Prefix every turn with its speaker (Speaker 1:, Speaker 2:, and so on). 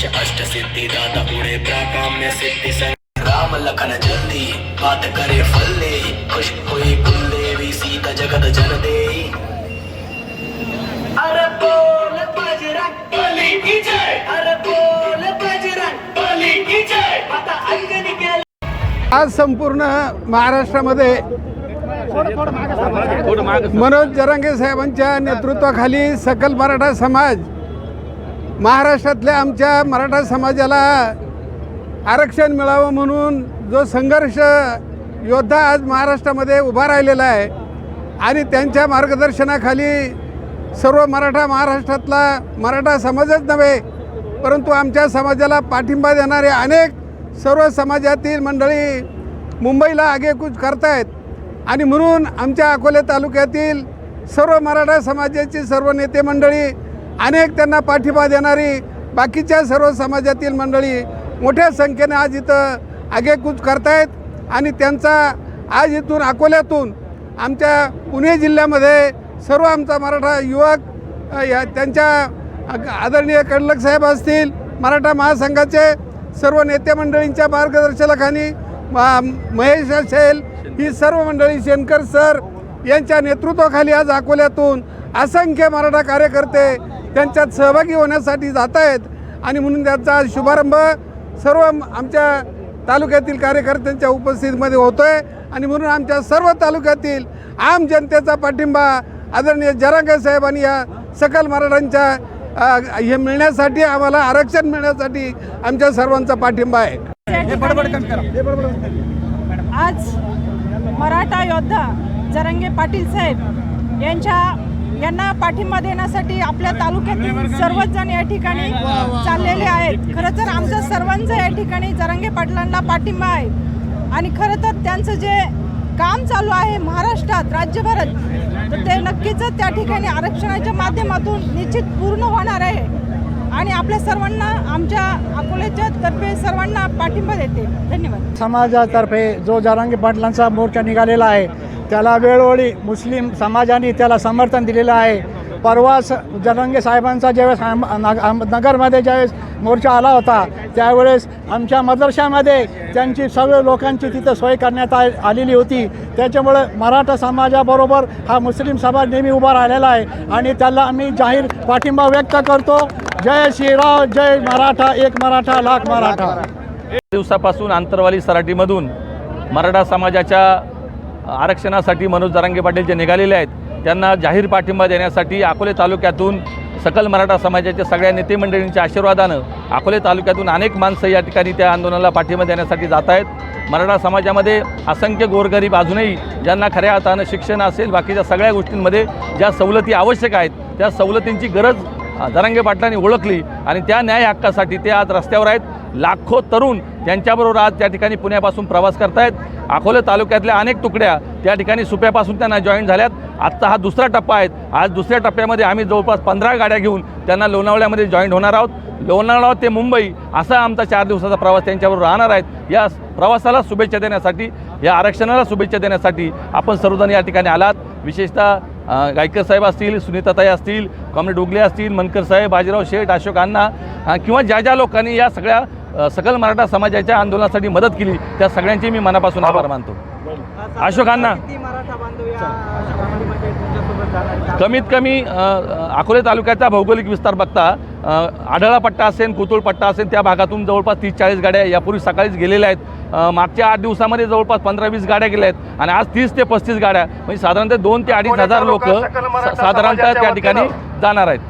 Speaker 1: पंच अष्ट सिद्धि दाता पुणे प्राकाम्य सिद्धि संग राम लखन जल्दी बात करे फल्ले खुश हुई कुलदेवी सीता जगत जन दे अरे बोल बजरंग बली की जय अरे बोल बजरंग बली की जय आता अंजनी के
Speaker 2: आज संपूर्ण महाराष्ट्रामध्ये मनोज जरांगे साहेबांच्या नेतृत्वाखाली सकल मराठा समाज महाराष्ट्रातल्या आमच्या मराठा समाजाला आरक्षण मिळावं म्हणून जो संघर्ष योद्धा आज महाराष्ट्रामध्ये उभा राहिलेला आहे आणि त्यांच्या मार्गदर्शनाखाली सर्व मराठा महाराष्ट्रातला मराठा समाजच नव्हे परंतु आमच्या समाजाला पाठिंबा देणारे अनेक सर्व समाजातील मंडळी मुंबईला आगेकूच करतायत. आणि म्हणून आमच्या अकोले तालुक्यातील सर्व मराठा समाजाची सर्व नेते मंडळी अनेक त्यांना पाठिंबा देणारी बाकीच्या सर्व समाजातील मंडळी मोठ्या संख्येने आज इथं आगेकूच करतायत आणि त्यांचा आज इथून अकोल्यातून आमच्या पुणे जिल्ह्यामध्ये सर्व आमचा मराठा युवक या त्यांच्या आदरणीय कडलकसाहेब असतील मराठा महासंघाचे सर्व नेते मंडळींच्या मार्गदर्शनाखाली म- महेश असेल ही सर्व मंडळी शेनकर सर यांच्या नेतृत्वाखाली आज अकोल्यातून असंख्य मराठा कार्यकर्ते त्यांच्यात सहभागी होण्यासाठी जात आहेत आणि म्हणून त्याचा आज शुभारंभ सर्व आमच्या तालुक्यातील कार्यकर्त्यांच्या उपस्थितीमध्ये होतो आहे आणि म्हणून आमच्या सर्व तालुक्यातील आम जनतेचा पाठिंबा आदरणीय जरांगे साहेबांनी या सकल मराठ्यांच्या हे मिळण्यासाठी आम्हाला आरक्षण मिळण्यासाठी आमच्या सर्वांचा पाठिंबा आहे.
Speaker 3: आज मराठा योद्धा जरंगे पाटील साहेब यांच्या यांना पाठिंबा देण्यासाठी आपल्या तालुक्यातील सर्वच जण या ठिकाणी चाललेले आहेत. खरं तर आमचं सर्वांचं या ठिकाणी जरंगे पाटलांना पाठिंबा आहे. आणि खरं तर त्यांचं जे काम चालू आहे महाराष्ट्रात राज्यभरात तर ते नक्कीच त्या ठिकाणी आरक्षणाच्या माध्यमातून निश्चित पूर्ण होणार आहे. आणि आपल्या सर्वांना आमच्या अकोल्याच्या तर्फे सर्वांना पाठिंबा देते. धन्यवाद.
Speaker 4: समाजातर्फे जो जरांगी पाटलांचा मोर्चा निघालेला आहे त्याला वेळोवेळी मुस्लिम समाजाने त्याला समर्थन दिलेलं आहे. परवास स साहेबांचा ज्यावेळेस आम- नग- आम- नगरमध्ये ज्यावेळेस मोर्चा आला होता त्यावेळेस आमच्या मदरशामध्ये त्यांची सगळ्या लोकांची तिथं सोय करण्यात आ आलेली होती. त्याच्यामुळं मराठा समाजाबरोबर हा मुस्लिम समाज नेहमी उभा राहिलेला आहे आणि त्याला आम्ही जाहीर पाठिंबा व्यक्त करतो. जय श्रीराव जय मराठा एक मराठा लाख मराठा.
Speaker 5: दिवसापासून आंतरवाली सराटीमधून मराठा समाजाच्या आरक्षणासाठी मनोज जरांगे पाटील जे निघालेले आहेत त्यांना जाहीर पाठिंबा देण्यासाठी अकोले तालुक्यातून सकल मराठा समाजाच्या सगळ्या नेते मंडळींच्या आशीर्वादानं अकोले तालुक्यातून अनेक माणसं या ठिकाणी त्या आंदोलनाला पाठिंबा देण्यासाठी जात आहेत. मराठा समाजामध्ये असंख्य गोरगरीब अजूनही ज्यांना खऱ्या अर्थानं शिक्षण असेल बाकीच्या सगळ्या गोष्टींमध्ये ज्या सवलती आवश्यक आहेत त्या सवलतींची गरज जरांगे पाटलांनी ओळखली आणि त्या न्याय हक्कासाठी ते आज रस्त्यावर आहेत. लाखो तरुण त्यांच्याबरोबर आज त्या ठिकाणी पुण्यापासून प्रवास करतायत. अकोले तालुक्यातल्या अनेक तुकड्या त्या ठिकाणी सुप्यापासून त्यांना जॉईन झाल्यात. आजचा हा दुसरा टप्पा आहे. आज दुसऱ्या टप्प्यामध्ये आम्ही जवळपास पंधरा गाड्या घेऊन त्यांना लोणावळ्यामध्ये जॉईन होणार आहोत. लोणावळा ते मुंबई असा आमचा चार दिवसाचा प्रवास त्यांच्याबरोबर राहणार आहेत. या प्रवासाला शुभेच्छा देण्यासाठी या आरक्षणाला शुभेच्छा देण्यासाठी आपण सर्वजण या ठिकाणी आलात. विशेषतः गायकर साहेब असतील सुनीताताई असतील कॉम्रेड उगले असतील मनकर साहेब बाजीराव शेठ अशोक अण्णा किंवा ज्या ज्या लोकांनी या सगळ्या सकल मराठा समाजाच्या आंदोलनासाठी मदत केली त्या सगळ्यांचे मी मनापासून आभार मानतो. अशोक अण्णा. कमीत कमी अकोले तालुक्याचा भौगोलिक विस्तार बघता आढळा पट्टा असेल कुतुळ पट्टा असेल त्या भागातून जवळपास तीस चाळीस गाड्या यापूर्वी सकाळीच गेलेल्या आहेत. मागच्या आठ दिवसामध्ये जवळपास पंधरा वीस गाड्या गेल्या आहेत. आणि आज तीस ते पस्तीस गाड्या म्हणजे साधारणतः दोन ते अडीच हजार लोक साधारणतः त्या ठिकाणी जाणार आहेत.